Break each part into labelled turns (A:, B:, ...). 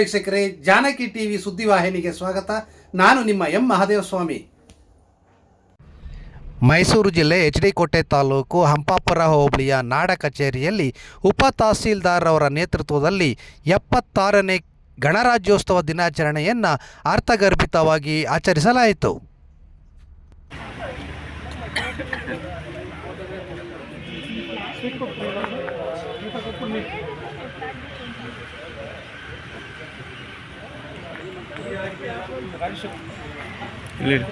A: ವೀಕ್ಷಕರೇ, ಜಾನಕಿ ಟಿವಿ ಸುದ್ದಿವಾಹಿನಿಗೆ ಸ್ವಾಗತ. ನಾನು ನಿಮ್ಮ ಎಂ ಮಹಾದೇವಸ್ವಾಮಿ. ಮೈಸೂರು ಜಿಲ್ಲೆ ಎಚ್ ಡಿ ಕೋಟೆ ತಾಲೂಕು ಹಂಪಾಪುರ ಹೋಬಳಿಯ ನಾಡ ಕಚೇರಿಯಲ್ಲಿ ಉಪ ತಹಸೀಲ್ದಾರ್ ಅವರ ನೇತೃತ್ವದಲ್ಲಿ ಎಪ್ಪತ್ತಾರನೇ ಗಣರಾಜ್ಯೋತ್ಸವ ದಿನಾಚರಣೆಯನ್ನು ಅರ್ಥಗರ್ಭಿತವಾಗಿ ಆಚರಿಸಲಾಯಿತು. раньше. Лиль.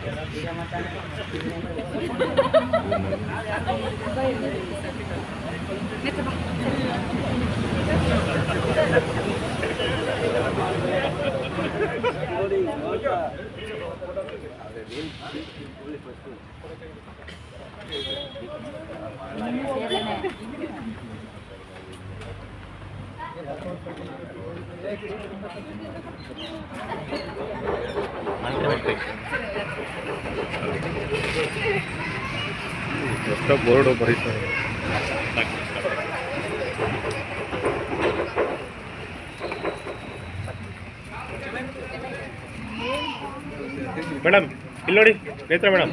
B: ಎಷ್ಟೋ ಬೋರ್ಡು ಬರೀತಾರೆ ಮೇಡಮ್ ಇಲ್ಲಿ ನೋಡಿ ನೇತ್ರ ಮೇಡಮ್.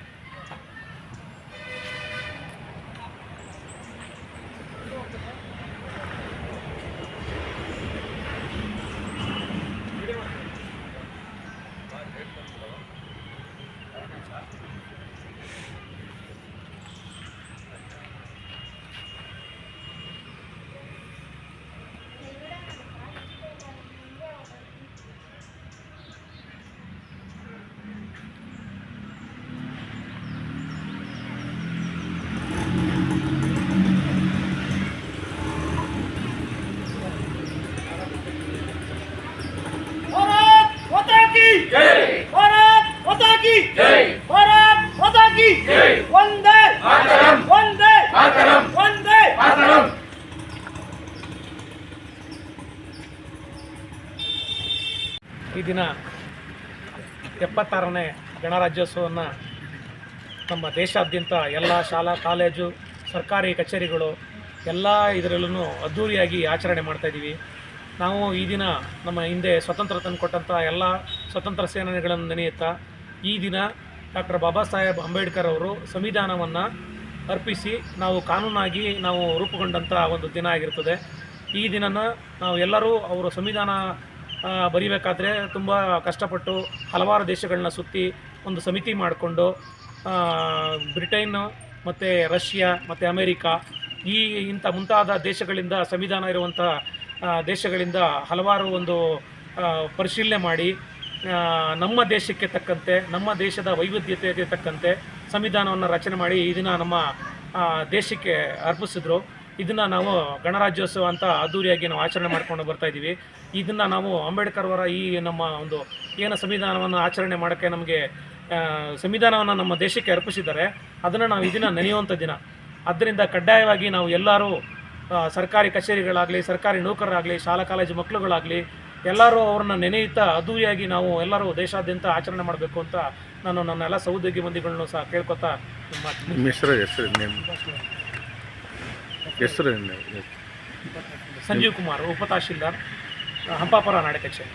C: की जय भारत माता की जय वंदे मातरम वंदे मातरम वंदे मातरम
D: ಈ ದಿನ ಎಪ್ಪತ್ತಾರನೇ ಗಣರಾಜ್ಯೋತ್ಸವವನ್ನು ನಮ್ಮ ದೇಶಾದ್ಯಂತ ಎಲ್ಲ ಶಾಲಾ ಕಾಲೇಜು ಸರ್ಕಾರಿ ಕಚೇರಿಗಳು ಎಲ್ಲ ಇದರಲ್ಲೂ ಅದ್ಧೂರಿಯಾಗಿ ಆಚರಣೆ ಮಾಡ್ತಾಯಿದ್ದೀವಿ ನಾವು ಈ ದಿನ ನಮ್ಮ ಹಿಂದೆ ಸ್ವತಂತ್ರ ತಂದುಕೊಟ್ಟಂಥ ಎಲ್ಲ ಸ್ವತಂತ್ರ ಸೇನಾನಿಗಳನ್ನು ನೆನೆಯುತ್ತಾ ಈ ದಿನ ಡಾಕ್ಟರ್ ಬಾಬಾ ಸಾಹೇಬ್ ಅಂಬೇಡ್ಕರ್ ಅವರು ಸಂವಿಧಾನವನ್ನು ಅರ್ಪಿಸಿ ನಾವು ಕಾನೂನಾಗಿ ನಾವು ರೂಪುಗೊಂಡಂಥ ಒಂದು ದಿನ ಆಗಿರ್ತದೆ. ಈ ದಿನನ ನಾವು ಎಲ್ಲರೂ ಅವರು ಸಂವಿಧಾನ ಬರೀಬೇಕಾದ್ರೆ ತುಂಬ ಕಷ್ಟಪಟ್ಟು ಹಲವಾರು ದೇಶಗಳನ್ನ ಸುತ್ತಿ ಒಂದು ಸಮಿತಿ ಮಾಡಿಕೊಂಡು ಬ್ರಿಟೈನು ಮತ್ತು ರಷ್ಯಾ ಮತ್ತು ಅಮೇರಿಕಾ ಈ ಇಂಥ ಮುಂತಾದ ದೇಶಗಳಿಂದ ಸಂವಿಧಾನ ಇರುವಂಥ ದೇಶಗಳಿಂದ ಹಲವಾರು ಒಂದು ಪರಿಶೀಲನೆ ಮಾಡಿ ನಮ್ಮ ದೇಶಕ್ಕೆ ತಕ್ಕಂತೆ, ನಮ್ಮ ದೇಶದ ವೈವಿಧ್ಯತೆಗೆ ತಕ್ಕಂತೆ ಸಂವಿಧಾನವನ್ನು ರಚನೆ ಮಾಡಿ ಇದನ್ನು ದಿನ ನಮ್ಮ ದೇಶಕ್ಕೆ ಅರ್ಪಿಸಿದ್ರು. ಇದನ್ನು ನಾವು ಗಣರಾಜ್ಯೋತ್ಸವ ಅಂತ ಅದ್ದೂರಿಯಾಗಿ ನಾವು ಆಚರಣೆ ಮಾಡ್ಕೊಂಡು ಬರ್ತಾ ಇದ್ದೀವಿ ಇದನ್ನು ನಾವು ಅಂಬೇಡ್ಕರ್ ಅವರ ಈ ನಮ್ಮ ಒಂದು ಏನು ಸಂವಿಧಾನವನ್ನು ಆಚರಣೆ ಮಾಡೋಕ್ಕೆ ನಮಗೆ ಸಂವಿಧಾನವನ್ನು ನಮ್ಮ ದೇಶಕ್ಕೆ ಅರ್ಪಿಸಿದ್ದಾರೆ. ಅದನ್ನು ನಾವು ಇದನ್ನು ದಿನ ನೆನೆಯುವಂಥ ದಿನ. ಅದರಿಂದ ಕಡ್ಡಾಯವಾಗಿ ನಾವು ಎಲ್ಲರೂ ಸರ್ಕಾರಿ ಕಚೇರಿಗಳಾಗಲಿ, ಸರ್ಕಾರಿ ನೌಕರರಾಗಲಿ, ಶಾಲಾ, ಕಾಲೇಜು ಮಕ್ಕಳುಗಳಾಗಲಿ ಎಲ್ಲರೂ ಅವ್ರನ್ನ ನೆನೆಯುತ್ತಾ ಅದ್ದೂರಿಯಾಗಿ ನಾವು ಎಲ್ಲರೂ ದೇಶಾದ್ಯಂತ ಆಚರಣೆ ಮಾಡಬೇಕು ಅಂತ ನಾನು ನನ್ನ ಎಲ್ಲ ಸಹೋದ್ಯೋಗಿ ಮಂದಿಗಳನ್ನು ಸಹ ಕೇಳ್ಕೊತಾ
B: ಹೆಸರು ಹೆಸರು ಹೆಸರು.
D: ಸಂಜೀವ್ ಕುಮಾರ್ ಉಪತಹಶೀಲ್ದಾರ್ ಹಂಪಾಪುರ ನಾಡೆ ಕಚೇರಿ